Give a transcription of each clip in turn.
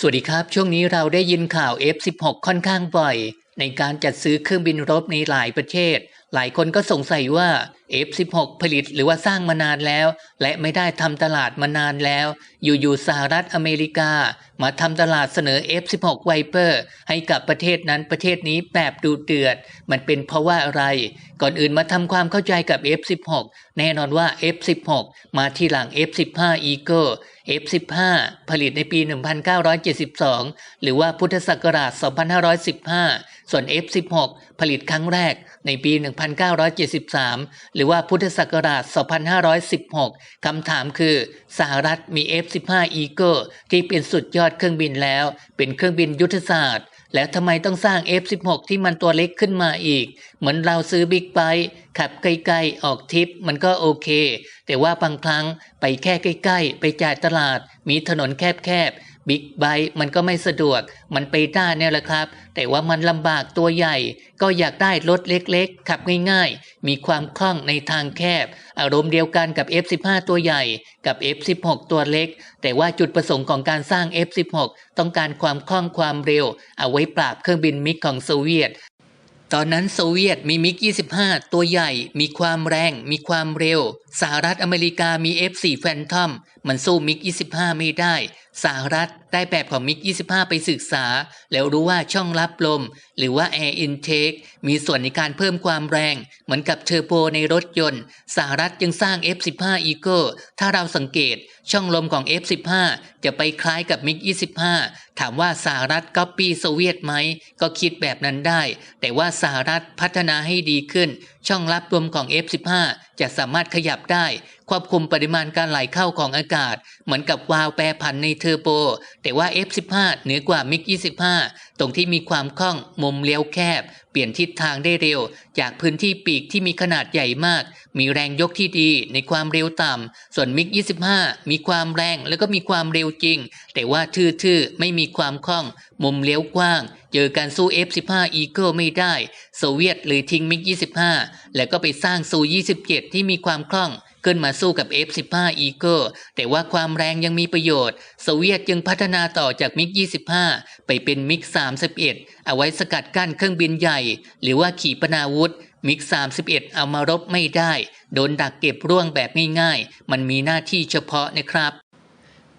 สวัสดีครับ ช่วงนี้เราได้ยินข่าว F16 ค่อนข้างบ่อย ในการจัดซื้อเครื่องบินรบในหลายประเทศ หลายคนก็สงสัยว่า F16 ผลิตหรือว่าสร้างมานานแล้ว และไม่ได้ทำตลาดมานานแล้ว อยู่ๆสหรัฐอเมริกา มาทำตลาดเสนอ F16 Viper ให้กับประเทศนั้นประเทศนี้แบบดูเดือด มันเป็นเพราะว่าอะไร ก่อนอื่นมาทำความเข้าใจกับ F16 แน่นอนว่า F16 มาที่หลัง F15 Eagle F15 ผลิตในปี 1972 หรือว่าพุทธศักราช 2515 ส่วน F16 ผลิตครั้งแรกในปี 1973 หรือว่าพุทธศักราช 2516 คำถามคือ สหรัฐมี F15 Eagle ที่เป็นสุดยอดเครื่องบินแล้ว เป็นเครื่องบินยุทธศาสตร์ แล้วทำไมต้องสร้าง F16 ที่มันตัวเล็กขึ้นมาอีก เหมือนเราซื้อบิ๊กไบค์ขับไกล้ๆ ออกทริปมันก็โอเค แต่ว่าบางครั้งไปแค่ใกล้ๆ ไปจ่ายตลาด มีถนนแคบๆ บิ๊กไบค์มันก็ไม่สะดวก มันไปได้เนี่ยแหละครับ แต่ว่ามันลำบากตัวใหญ่ ก็อยากได้รถเล็กๆ ขับง่ายๆ มีความคล่องในทางแคบ อารมณ์เดียวกันกับ F15 ตัวใหญ่ กับ F16 ตัวเล็ก แต่ว่าจุดประสงค์ของการสร้าง F16 ต้องการความคล่องความเร็ว เอาไว้ปราบเครื่องบินมิกของโซเวียตตอนนั้นโซเวียตมีมิก 25 ตัวใหญ่ มีความแรง มีความเร็ว สหรัฐอเมริกามี F4 Phantom มันสู้มิก 25 ไม่ได้ สหรัฐได้แบบของมิก 25 ไปศึกษา แล้วรู้ว่าช่องรับลม หรือว่า Air Intake มีส่วนในการเพิ่มความแรง เหมือนกับเทอร์โบในรถยนต์ สหรัฐจึงสร้าง F15 Eagle ถ้าเราสังเกตช่องลมของ F15 จะไปคล้ายกับมิก 25 ถามว่าสหรัฐก๊อปปี้โซเวียตไหม ก็คิดแบบนั้นได้ แต่ว่าสหรัฐพัฒนาให้ดีขึ้น ช่องรับลมของ F15 จะสามารถขยับได้ ควบคุมปริมาณการไหลเข้าของอากาศ เหมือนกับวาล์วแปรผันในเทอร์โบ แต่ว่า F15 เหนือกว่ามิก25 ตรงที่มีความคล่องมุมเลี้ยวแคบ ลี่ยนทิศทางได้เร็ว จากพื้นที่ปีกที่มีขนาดใหญ่มาก มีแรงยกที่ดีในความเร็วต่ำ ส่วนมิก 25 มีความแรงแล้วก็มีความเร็วจริง แต่ว่าทื่อๆ ไม่มีความคล่อง มุมเลี้ยวกว้าง เจอการสู้ F15 Eagle ไม่ได้ โซเวียตเลยทิ้งมิก 25 แล้วก็ไปสร้างซู 27 ที่มีความคล่อง ขึ้นมาสู้กับ F15 Eagle แต่ว่าความแรงยังมีประโยชน์ โซเวียตจึงพัฒนาต่อจากมิก 25 ไปเป็นมิก 31 เอาไว้สกัดกั้นเครื่องบินใหญ่ หรือว่าขีปนาวุธ มิก 31 เอามารบไม่ได้ โดนดักเก็บร่วงแบบง่ายๆ มันมีหน้าที่เฉพาะนะครับ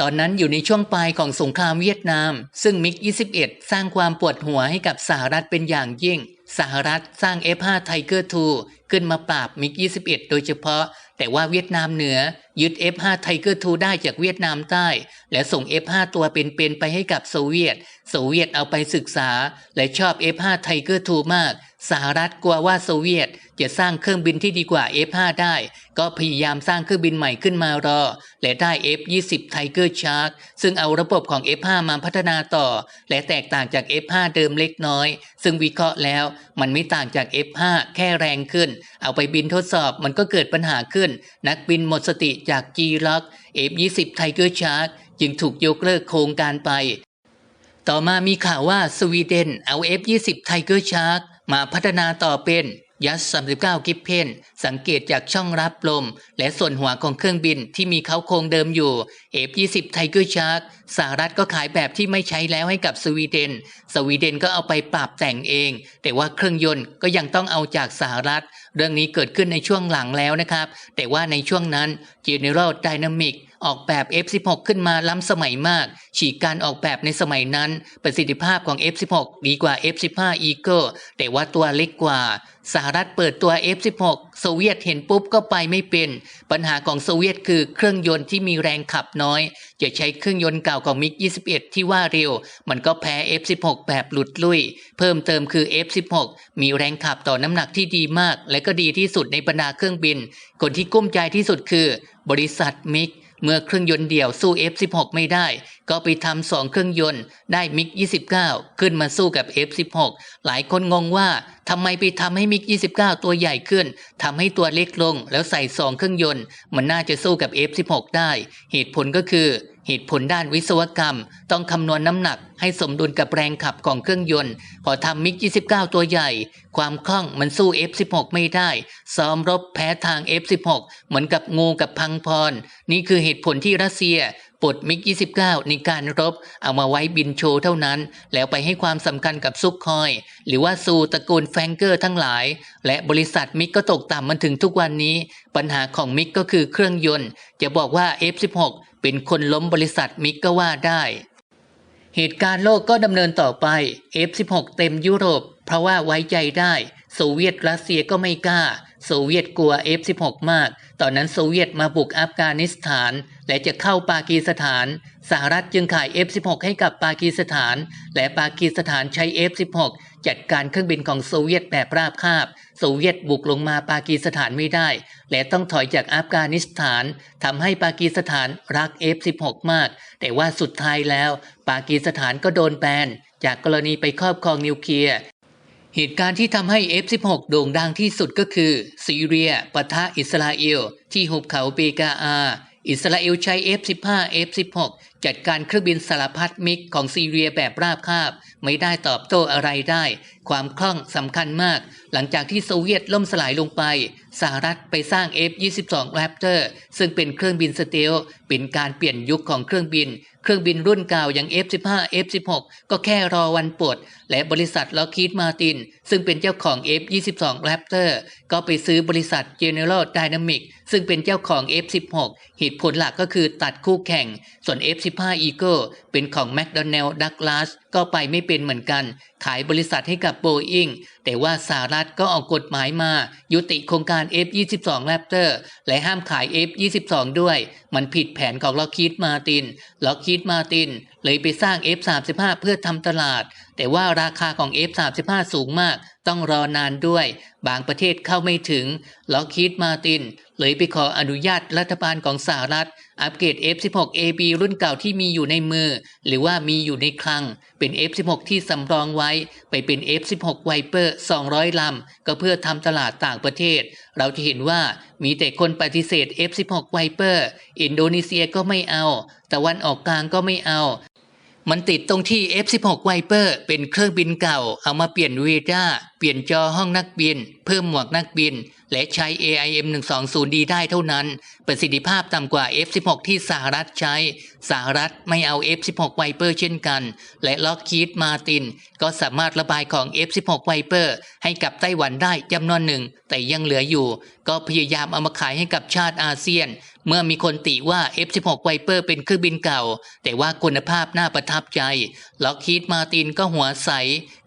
ตอนนั้นอยู่ในช่วงปลายของสงครามเวียดนาม ซึ่งมิก 21 สร้างความปวดหัวให้กับสหรัฐเป็นอย่างยิ่ง สหรัฐสร้าง F5 Tiger II ขึ้นมาปราบมิก 21 โดยเฉพาะ แต่ว่าเวียดนามเหนือ ยึด F5 Tiger II ได้จากเวียดนามใต้ และส่ง F5 ตัวเป็นๆไปให้กับโซเวียต โซเวียตเอาไปศึกษา และชอบ F5 Tiger II มาก สหรัฐกลัวว่าโซเวียตจะสร้างเครื่องบินที่ดีกว่า F5 ได้ ก็พยายามสร้างเครื่องบินใหม่ขึ้นมารอ และได้ F20 Tiger Shark ซึ่งเอาระบบของ F5 มาพัฒนาต่อ และแตกต่างจาก F5 เดิมเล็กน้อย ซึ่งวิเคราะห์แล้วมันไม่ต่างจาก F5 แค่แรงขึ้น เอาไปบินทดสอบมันก็เกิดปัญหาขึ้น นักบินหมดสติจาก G-Lock F20 Tiger Shark จึงถูกยกเลิกโครงการไป ต่อมามีข่าวว่าสวีเดนเอา F20 Tiger Shark มาพัฒนาต่อเป็นยัส39 กิฟเพนสังเกตจากช่องรับลม และส่วนหัวของเครื่องบินที่มีเขาโครงเดิมอยู่ F20 Tiger Shark สหรัฐก็ขายแบบที่ไม่ใช้แล้วให้กับสวีเดน สวีเดนก็เอาไปปรับแต่งเอง แต่ว่าเครื่องยนต์ก็ยังต้องเอาจากสหรัฐ เรื่องนี้เกิดขึ้นในช่วงหลังแล้วนะครับ แต่ว่าในช่วงนั้น General Dynamics ออกแบบ F16 ขึ้นมาล้ำสมัยมาก ฉีกการออกแบบในสมัยนั้น ประสิทธิภาพของ F16 ดีกว่า F15 Eagle แต่ว่าตัวเล็กกว่า สหรัฐเปิดตัว F16 โซเวียตเห็นปุ๊บก็ไปไม่เป็น ปัญหาของโซเวียตคือเครื่องยนต์ที่มีแรงขับน้อยจะใช้เครื่องยนต์เก่าของมิก 21 ที่ว่าเร็ว มันก็แพ้ F16 แบบหลุดลุย เพิ่มเติมคือ F16 มีแรงขับต่อน้ำหนักที่ดีมาก และก็ดีที่สุดในบรรดาเครื่องบิน คนที่กุ้มใจที่สุดคือ บริษัทมิก เมื่อเครื่องยนต์เดี่ยวสู้ F16 ไม่ได้ ก็ไปทำสองเครื่องยนต์ได้มิก29 ขึ้นมาสู้กับ F16 หลายคนงงว่าทำไมไปทำให้มิก29 ตัวใหญ่ขึ้นทำให้ตัวเล็กลงแล้วใส่สองเครื่องยนต์ มันน่าจะสู้กับ F16 ได้ เหตุผลก็คือ เหตุผลด้านวิศวกรรม ต้องคำนวณน้ำหนักให้สมดุลกับแรงขับของเครื่องยนต์ พอทำมิก 29 ตัวใหญ่ ความคล่องมันสู้ F16 ไม่ได้ ซ้อมรบแพ้ทาง F16 เหมือนกับงูกับพังพร นี่คือเหตุผลที่รัสเซียปลดมิก 29 ในการรบ เอามาไว้บินโชว์เท่านั้น แล้วไปให้ความสำคัญกับซุกคอย หรือว่าซูตระกูลแฟงเกอร์ทั้งหลาย และบริษัทมิกก็ตกต่ำมันถึงทุกวันนี้ ปัญหาของมิกก็คือเครื่องยนต์ จะบอกว่า F16 เป็นคนล้มบริษัทมิกก็ว่าได้ เหตุการณ์โลกก็ดำเนินต่อไป F16 เต็มยุโรป เพราะว่าไว้ใจได้ โซเวียตรัสเซียก็ไม่กล้า โซเวียตกลัว F16 มาก ตอนนั้นโซเวียตมาบุกอัฟกานิสถาน และจะเข้าปากีสถาน สหรัฐจึงขาย F16 ให้กับปากีสถาน และปากีสถานใช้ F16 จัดการเครื่องบินของโซเวียตแบบราบคาบ โซเวียตบุกลงมาปากีสถานไม่ได้ และต้องถอยจากอัฟกานิสถานทำให้ปากีสถานรัก F16 มาก แต่ว่าสุดท้ายแล้ว ปากีสถานก็โดนแบนจากกรณีไปครอบครองนิวเคลียร์ เหตุการณ์ที่ทำให้ F16 โด่งดังที่สุดก็คือ ซีเรียปะทะอิสราเอล ที่หุบเขาเบกาอา อิสราเอลใช้ F15 F16 จัดการเครื่องบินสารพัดมิกของซีเรียแบบราบคาบ ไม่ได้ตอบโต้อะไรได้ ความคล่องสำคัญมาก หลังจากที่โซเวียตล่มสลายลงไป สหรัฐไปสร้าง F22 Raptor ซึ่งเป็นเครื่องบินสเตลเป็นการเปลี่ยนยุคของเครื่องบิน เครื่องบินรุ่นเก่าอย่าง F15 F16 ก็แค่รอวันปลดและบริษัทล็อกคีดมาติน ซึ่งเป็นเจ้าของ F22 Raptor ก็ไปซื้อบริษัท General Dynamics ซึ่งเป็นเจ้าของ F16 เหตุผลหลักก็คือตัดคู่แข่ง ส่วนผ้าอีเกิลเป็นของ m c d o n a l l d ดักลาสก็ไปไม่เป็นเหมือนกัน ขายบริษัทให้กับโบอิงแต่ว่าสหรัฐก็ออกกฎหมายมา ยุติโครงการ F22 Raptor และห้ามขาย F22 ด้วย มันผิดแผนของล็อกคิดมาตินล็อกคิดมาตินเลยไปสร้าง F35 เพื่อทำตลาดแต่ว่าราคาของ F35 สูงมาก ต้องรอนานด้วย บางประเทศเข้าไม่ถึงล็อกคีดมาติน เลยไปขออนุญาตรัฐบาลของสหรัฐ อัปเกรด F16AB รุ่นเก่าที่มีอยู่ในมือ หรือว่ามีอยู่ในคลัง เป็น F16 ที่สำรองไว้ ไปเป็น F16 Viper 200 ลำ ก็เพื่อทำตลาดต่างประเทศ เราจะเห็นว่ามีแต่คนปฏิเสธ F16 Viper อินโดนีเซียก็ไม่เอา ตะวันออกกลางก็ไม่เอา มันติดตรงที่ F16 Viper เป็นเครื่องบินเก่าเอามาเปลี่ยนเรดาเปลี่ยนจอห้องนักบิน เพิ่มหมวกนักบิน และใช้ AIM 120D ได้เท่านั้น ประสิทธิภาพต่ำกว่า F16 ที่สหรัฐใช้ สหรัฐไม่เอา F16 Viper เช่นกัน และล็อกคีดมาติน ก็สามารถระบายของ F16 Viper ให้กับไต้หวันได้จำนวนหนึ่ง แต่ยังเหลืออยู่ ก็พยายามเอามาขายให้กับชาติอาเซียน เมื่อมีคนติว่า F16 Viper เป็นเครื่องบินเก่า แต่ว่าคุณภาพน่าประทับใจล็อกคีดมาตินก็หัวใส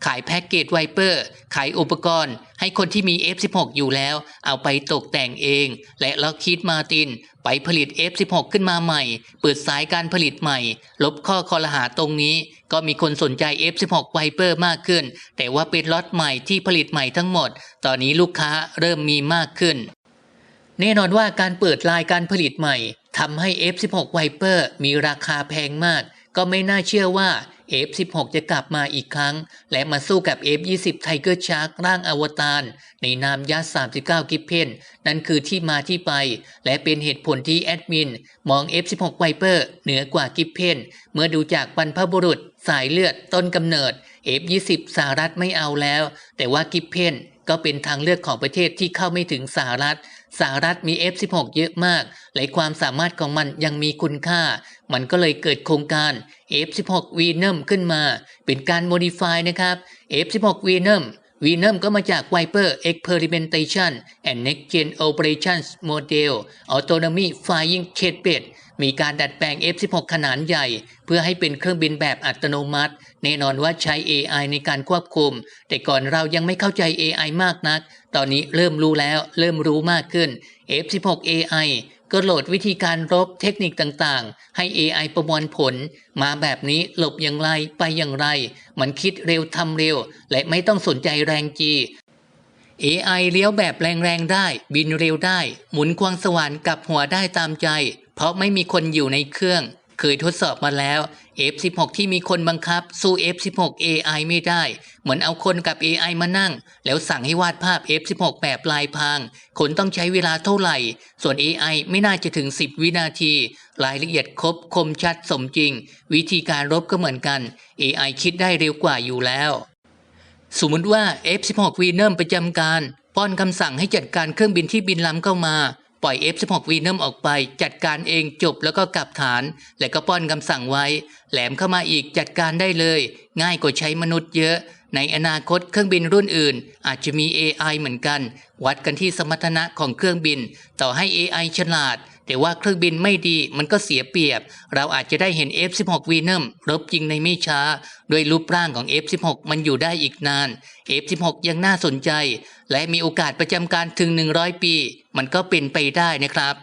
ขายแพ็กเกจไวเปอร์ ขายอุปกรณ์ ให้คนที่มี F16 อยู่แล้ว เอาไปตกแต่งเอง และล็อกคีดมาติน ไปผลิต F16 ขึ้นมาใหม่ เปิดสายการผลิตใหม่ ลบข้อคอรหาตรงนี้ ก็มีคนสนใจ F16 Viper มากขึ้น แต่ว่าเป็นล็อตใหม่ที่ผลิตใหม่ทั้งหมด ตอนนี้ลูกค้าเริ่มมีมากขึ้น แน่นอนว่าการเปิดลายการผลิตใหม่ทำให้ F16 Viper มีราคาแพงมาก ก็ไม่น่าเชื่อว่า F16 จะกลับมาอีกครั้ง และมาสู้กับ F20 Tiger Shark ร่างอวตาร ในนามยัด39 กิฟเพนนั่นคือที่มาที่ไป และเป็นเหตุผลที่แอดมิน มอง F16 Viper เหนือกว่ากิฟเพนเมื่อดูจากบรรพบุรุษ สายเลือดต้นกำเนิด F20 สหรัฐไม่เอาแล้ว แต่ว่ากิฟเพนก็เป็นทางเลือกของประเทศที่เข้าไม่ถึงสหรัฐ สหรัฐมี F16 เยอะมาก และความสามารถของมันยังมีคุณค่า มันก็เลยเกิดโครงการ F16 Venom ขึ้นมา เป็นการ modify นะครับ F16 Venom Venom ก็มาจาก Viper Experimentation and Next Gen Operations Model Autonomy Flying c a p e t มีการดัดแปลง F16 ขนาดใหญ่ เพื่อให้เป็นเครื่องบินแบบอัตโนมัติ แน่นอนว่าใช้ AI ในการควบคุม แต่ก่อนเรายังไม่เข้าใจ AI มากนักตอนนี้เริ่มรู้แล้วเริ่มรู้มากขึ้น F16 AI ก็โหลดวิธีการรบเทคนิคต่างๆ ให้ AI ประมวลผล มาแบบนี้หลบอย่างไรไปอย่างไร มันคิดเร็วทำเร็ว และไม่ต้องสนใจแรงจี AI เลี้ยวแบบแรงๆได้ บินเร็วได้ หมุนควงสว่านกลับหัวได้ตามใจ เพราะไม่มีคนอยู่ในเครื่อง เคยทดสอบมาแล้ว F16 ที่มีคนบังคับ สู้ F16 AI ไม่ได้ เหมือนเอาคนกับ AI มานั่ง แล้วสั่งให้วาดภาพ F16 แบบลายพราง คนต้องใช้เวลาเท่าไหร่ ส่วน AI ไม่น่าจะถึง 10 วินาที รายละเอียดครบคมชัดสมจริง วิธีการรบก็เหมือนกัน AI คิดได้เร็วกว่าอยู่แล้ว สมมติว่า F16 Venom ประจำการ ป้อนคำสั่งให้จัดการเครื่องบินที่บินล้ำเข้ามา ล่อย F16 Venom ออกไป จัดการเองจบแล้วก็กลับฐาน และก็ป้อนคำสั่งไว้ แหลมเข้ามาอีกจัดการได้เลย ง่ายกว่าใช้มนุษย์เยอะ ในอนาคตเครื่องบินรุ่นอื่น อาจจะมี AI เหมือนกัน วัดกันที่สมรรถนะของเครื่องบิน ต่อให้ AI ฉลาด แต่ว่าเครื่องบินไม่ดีมันก็เสียเปรียบ เราอาจจะได้เห็น F16 Venom รบจริงในไม่ช้าโดยรูปร่างของ F16 มันอยู่ได้อีกนาน F16 ยังน่าสนใจ และมีโอกาสประจำการถึง 100 ปี มันก็เป็นไปได้นะครับ